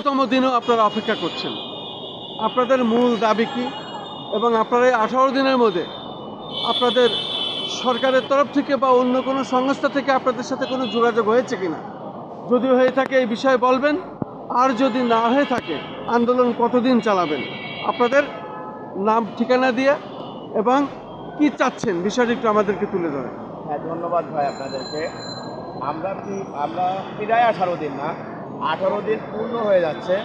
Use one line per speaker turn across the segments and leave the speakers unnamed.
তম দিনেও আপনারা অপেক্ষা করছেন। আপনাদের মূল দাবি কি? এবং আপনারা এই আঠারো দিনের মধ্যে আপনাদের সরকারের তরফ থেকে বা অন্য কোনো সংস্থা থেকে আপনাদের সাথে কোনো যোগাযোগ হয়েছে কিনা? যদি হয়ে থাকে এই বিষয়ে বলবেন। আর যদি না হয়ে থাকে, আন্দোলন কতদিন চালাবেন? আপনাদের নাম, ঠিকানা দিয়ে এবং কি চাচ্ছেন? বিষয়টি একটু আমাদেরকে তুলে ধরেন।
হ্যাঁ ধন্যবাদ ভাই আপনাদেরকে। আমরা কি আমরা প্রায় আঠারো দিন না। আঠারো দিন পূর্ণ হয়ে যাচ্ছে।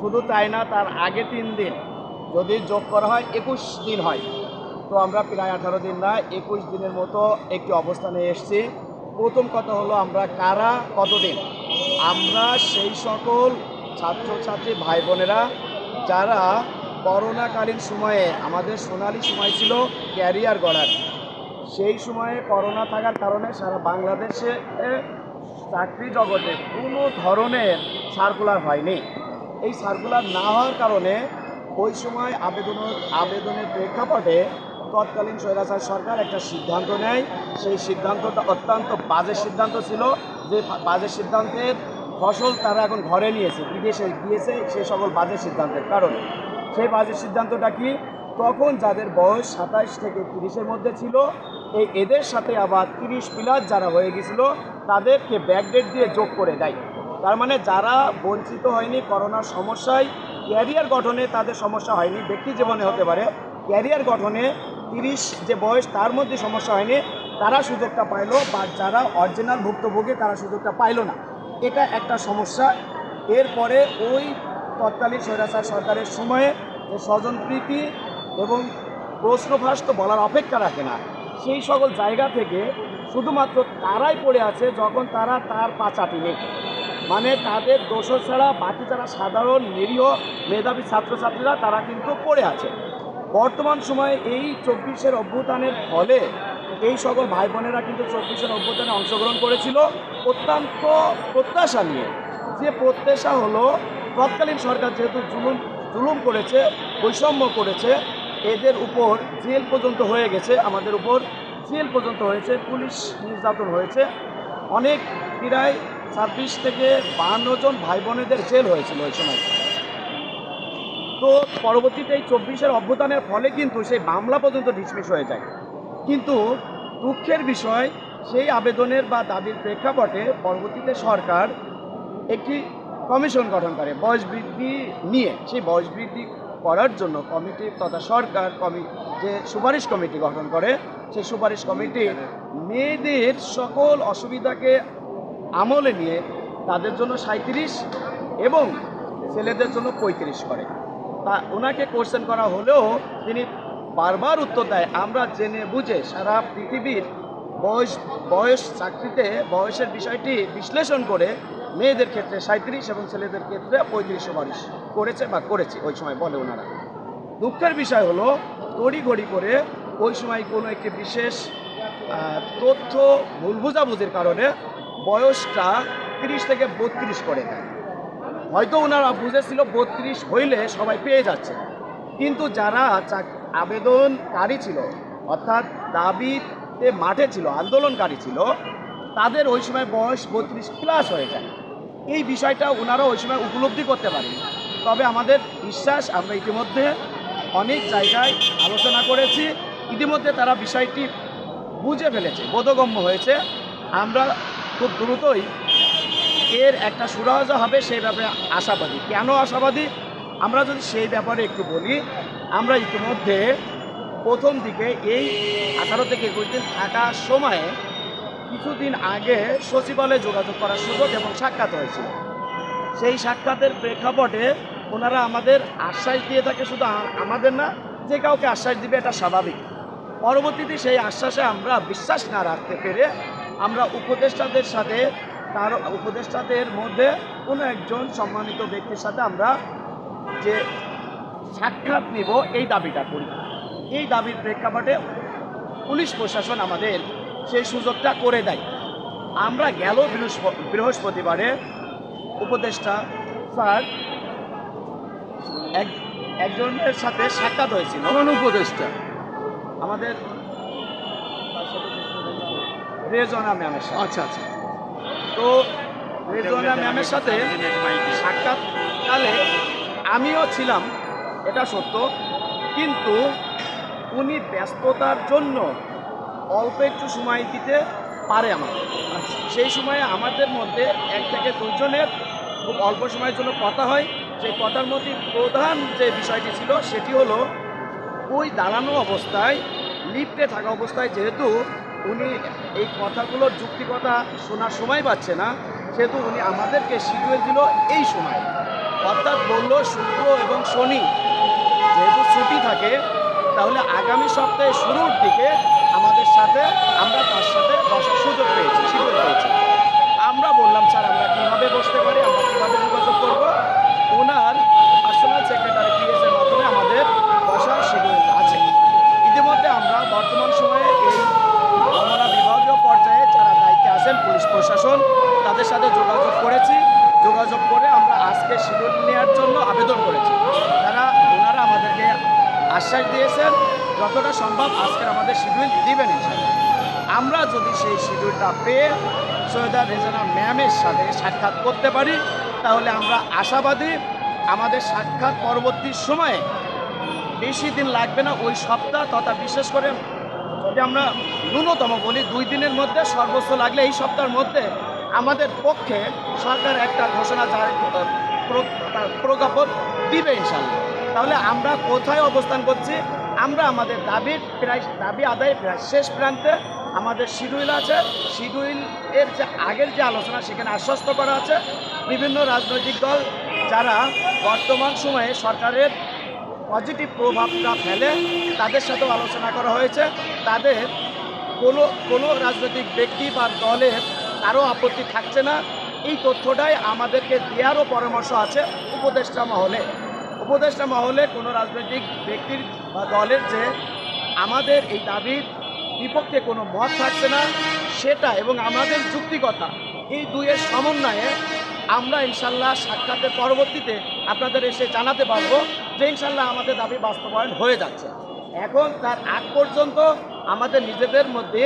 শুধু তাই না, তার আগে তিন দিন। যদি যোগ করা হয়, একুশ দিন হয়। তো আমরা প্রায় আঠারো দিন না, একুশ দিনের মতো একটি অবস্থানে এসেছি। প্রথম কথা হলো, আমরা কারা, কতদিন? আমরা সেই সকল ছাত্রছাত্রী ভাই বোনেরা যারা করোনাকালীন সময়ে, আমাদের সোনালি সময় ছিল ক্যারিয়ার গড়ার। সেই সময়ে করোনা থাকার কারণে সারা বাংলাদেশে চাকরি জগতে কোনো ধরনের সার্কুলার হয়নি। এই সার্কুলার না হওয়ার কারণে ওই সময় আবেদন, আবেদনের প্রেক্ষাপটে তৎকালীন স্বৈরাচার সরকার একটা সিদ্ধান্ত নেয়। সেই সিদ্ধান্তটা অত্যন্ত বাজে সিদ্ধান্ত ছিল যে বাজে সিদ্ধান্তের ফসল তারা এখন ঘরে নিয়েছে, বিদেশে গিয়েছে সে সকল বাজে সিদ্ধান্তের কারণে। সেই বাজে সিদ্ধান্তটা কি? তখন যাদের বয়স সাতাইশ থেকে তিরিশের মধ্যে ছিল এই এদের সাথে আবার তিরিশ প্লাস যারা হয়ে গেছিল, তাদেরকে ব্যাকডেট দিয়ে যোগ করে দেয়। তার মানে যারা বঞ্চিত হয়নি করোনার সমস্যায় ক্যারিয়ার গঠনে তাদের সমস্যা হয়নি। ব্যক্তি জীবনে হতে পারে ক্যারিয়ার গঠনে তিরিশ যে বয়স, তার মধ্যে সমস্যা হয়নি, তারা সুযোগটা পাইলো, বা যারা অরিজিনাল ভুক্তভোগী, তারা সুযোগটা পাইলো না। এটা একটা সমস্যা। এরপরে ওই তৎকালীন স্বৈরাচার সরকারের সময়ে স্বজনপ্রীতি এবং প্রশ্নফাস তো বলার অপেক্ষা রাখে না সেই সকল জায়গা থেকে শুধুমাত্র তারাই পড়ে আছে যখন তারা তার পাচাটি নেই। মানে তাদের দোষ ছাড়া বাকি যারা সাধারণ, নিরীহ মেধাবী ছাত্রছাত্রীরা, তারা কিন্তু পড়ে আছে। বর্তমান সময়ে এই চব্বিশের অভ্যুত্থানের ফলে এই সকল ভাই বোনেরা কিন্তু চব্বিশের অভ্যুত্থানে অংশগ্রহণ করেছিল। অত্যন্ত প্রত্যাশা নিয়ে। যে প্রত্যাশা হলো, তৎকালীন সরকার যেহেতু জুলুম জুলুম করেছে, বৈষম্য করেছে এদের উপর জেল পর্যন্ত হয়ে গেছে, আমাদের উপর জেল পর্যন্ত হয়েছে, পুলিশ নির্যাতন হয়েছে। অনেক প্রায় ছাব্বিশ থেকে বাহান্ন জন ভাই বোনেদের জেল হয়েছিল ওই সময়। তো পরবর্তীতে এই চব্বিশের অভ্যুত্থানের ফলে কিন্তু সেই মামলা পর্যন্ত ডিসমিস হয়ে যায়। কিন্তু দুঃখের বিষয়, সেই আবেদনের বা দাবির প্রেক্ষাপটে পরবর্তীতে সরকার একটি কমিশন গঠন করে বয়স বৃদ্ধি নিয়ে। সেই বয়স বৃদ্ধি করার জন্য কমিটি তথা সরকার কমি, যে সুপারিশ কমিটি গঠন করে, সেই সুপারিশ কমিটি মেয়েদের সকল অসুবিধাকে আমলে নিয়ে তাদের জন্য সাঁত্রিশ এবং ছেলেদের জন্য পঁয়ত্রিশ করে। তা ওনাকে কোশ্চেন করা হলেও তিনি বারবার উত্তর দেয়, আমরা জেনে বুঝে সারা পৃথিবীর বয়স বয়স চাকরিতে বয়সের বিষয়টি বিশ্লেষণ করে মেয়েদের ক্ষেত্রে সাঁত্রিশ এবং ছেলেদের ক্ষেত্রে পঁয়ত্রিশ সুপারিশ করেছে বা করেছে, ওই সময় বলে ওনারা। দুঃখের বিষয় হলো, তড়িঘড়ি করে ওই সময় কোনো একটি বিশেষ তথ্য ভুল বুঝাবুঝির কারণে বয়সটা তিরিশ থেকে বত্রিশ করে দেয়। হয়তো ওনারা বুঝেছিল বত্রিশ হইলে সবাই পেয়ে যাচ্ছে। কিন্তু যারা আবেদনকারী ছিল, অর্থাৎ দাবিতে মাঠে ছিল, আন্দোলনকারী ছিল তাদের ওই সময় বয়স বত্রিশ প্লাস হয়ে যায়। এই বিষয়টা ওনারা ওই সময় উপলব্ধি করতে পারেন। তবে আমাদের বিশ্বাস, আমরা ইতিমধ্যে অনেক জায়গায় আলোচনা করেছি। ইতিমধ্যে তারা বিষয়টি বুঝে ফেলেছে, বোধগম্য হয়েছে। আমরা খুব দ্রুতই এর একটা সুরাহা হবে, সেই ব্যাপারে আশাবাদী। কেন আশাবাদী? আমরা যদি সেই ব্যাপারে একটু বলি, আমরা ইতিমধ্যে প্রথম দিকে এই আঠারো থেকে একুশ দিন থাকার সময়ে কিছুদিন আগে সচিবালয়ে যোগাযোগ করার সুযোগ এবং সাক্ষাৎ হয়েছিল। সেই সাক্ষাতের প্রেক্ষাপটে ওনারা আমাদের আশ্বাস দিয়ে থাকে, শুধু আমাদের না, যে কাউকে আশ্বাস দিবে এটা স্বাভাবিক। পরবর্তীতে সেই আশ্বাসে আমরা বিশ্বাস না রাখতে পেরে আমরা উপদেষ্টাদের সাথে, তার উপদেষ্টাদের মধ্যে কোনো একজন সম্মানিত ব্যক্তির সাথে আমরা যে সাক্ষাৎ নিব, এই দাবিটা করি। এই দাবির প্রেক্ষাপটে পুলিশ প্রশাসন আমাদের সেই সুযোগটা করে দেয়। আমরা গেল বৃহস্প- বৃহস্পতিবারে উপদেষ্টা স্যার এক একজনের সাথে সাক্ষাৎ হয়েছিল।
কোন উপদেশটা
আমাদের রেজনা ম্যামের সাথে।
আচ্ছা আচ্ছা।
তো রেজনা ম্যামের সাথে সাক্ষাৎ সকালে আমিও ছিলাম এটা সত্য। কিন্তু উনি ব্যস্ততার জন্য অল্প একটু সময় দিতে পারে আমাদের সেই সময়ে আমাদের মধ্যে এক থেকে দুজনের খুব অল্প সময়ের জন্য কথা হয়। সেই কথার মধ্যে প্রধান যে বিষয়টি ছিল, সেটি হলো ওই দাঁড়ানো অবস্থায়, লিফটে থাকা অবস্থায় যেহেতু উনি এই কথাগুলোর যুক্তিকতা শোনার সময় পাচ্ছে না, সেহেতু উনি আমাদেরকে শিডিউল দিল এই সময়। অর্থাৎ বলল শুক্র এবং শনি, যেহেতু ছুটি থাকে তাহলে আগামী সপ্তাহে শুরুর দিকে আমাদের সাথে, আমরা তার সাথে বসার সুযোগ পেয়েছি সুযোগ পেয়েছি। আমরা বললাম, স্যার, আমরা কীভাবে বসতে পারি আমরা কীভাবে যোগাযোগ করব ওনার পার্সোনাল সেক্রেটারি পিএস এর মাধ্যমে আমাদের বসার শিডিউল আছে ইতিমধ্যে আমরা বর্তমান সময়ে এই রমনা বিভাগীয় পর্যায়ে যারা দায়িত্বে আছেন পুলিশ প্রশাসন তাদের সাথে যোগাযোগ করেছি যোগাযোগ করে আমরা আজকে শিডিউল নেওয়ার জন্য আবেদন করেছি তারা ওনারা আমাদেরকে আশ্বাস দিয়েছেন যতটা সম্ভব আজকের আমাদের শিডিউল দিবেন আমরা যদি সেই শিডিউলটা পেয়ে সৈয়দা রেজানা ম্যামের সাথে সাক্ষাৎ করতে পারি, তাহলে আমরা আশাবাদী আমাদের সাক্ষাৎ পরবর্তী সময়ে বেশি দিন লাগবে না, ওই সপ্তাহ তথা বিশেষ করে যদি আমরা ন্যূনতম বলি দুই দিনের মধ্যে সর্বোচ্চ লাগলে এই সপ্তাহের মধ্যে আমাদের পক্ষে সরকার একটা ঘোষণা তার প্রজ্ঞাপন দিবে ইনশাল্লাহ তাহলে আমরা কোথায় অবস্থান করছি আমরা আমাদের দাবির প্রায়, দাবি আদায় প্রায় শেষ প্রান্তে আমাদের শিডিউল আছে। শিডিউল এর যে আগের যে আলোচনা, সেখানে আশ্বস্ত করা আছে। বিভিন্ন রাজনৈতিক দল যারা বর্তমান সময়ে সরকারের পজিটিভ প্রভাবটা ফেলে, তাদের সাথেও আলোচনা করা হয়েছে। তাদের কোনো কোনো রাজনৈতিক ব্যক্তি বা দলের কারও আপত্তি থাকছে না। এই তথ্যটাই আমাদেরকে দেওয়ারও পরামর্শ আছে উপদেষ্টা মহলে। উপদেষ্টা মহলে কোনো রাজনৈতিক ব্যক্তির বা দলের যে আমাদের এই দাবির বিপক্ষে কোনো মত থাকছে না, সেটা এবং আমাদের যুক্তিকতা এই দুইয়ের সমন্বয়ে আমরা ইনশাল্লাহ সাক্ষাতের পরবর্তীতে আপনাদের এসে জানাতে পারব যে ইনশাল্লাহ আমাদের দাবি বাস্তবায়ন হয়ে যাচ্ছে। এখন তার আগ পর্যন্ত আমাদের নিজেদের মধ্যে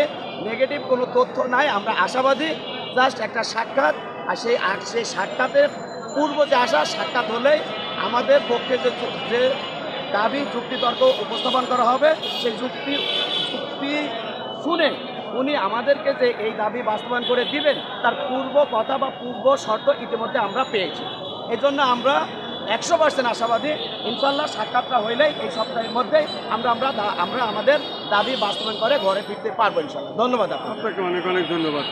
নেগেটিভ কোনো তথ্য নাই, আমরা আশাবাদী জাস্ট একটা সাক্ষাৎ আর সেই সেই সাক্ষাতের পূর্ব যে আসা সাক্ষাৎ হলেই আমাদের পক্ষে যে যে দাবি যুক্তিতর্ক উপস্থাপন করা হবে, সেই যুক্তি যুক্তি শুনে উনি আমাদেরকে যে এই দাবি বাস্তবায়ন করে দিবেন, তার পূর্ব কথা বা পূর্ব শর্ত ইতিমধ্যে আমরা পেয়েছি। এজন্য আমরা একশো পার্সেন্ট আশাবাদী ইনশাল্লাহ সাক্ষাৎটা হইলেই এই সপ্তাহের মধ্যে আমরা আমরা আমরা আমাদের দাবি বাস্তবায়ন করে ঘরে ফিরতে পারব ইনশাল্লাহ ধন্যবাদ আপনাকে।
আপনাকে অনেক অনেক ধন্যবাদ।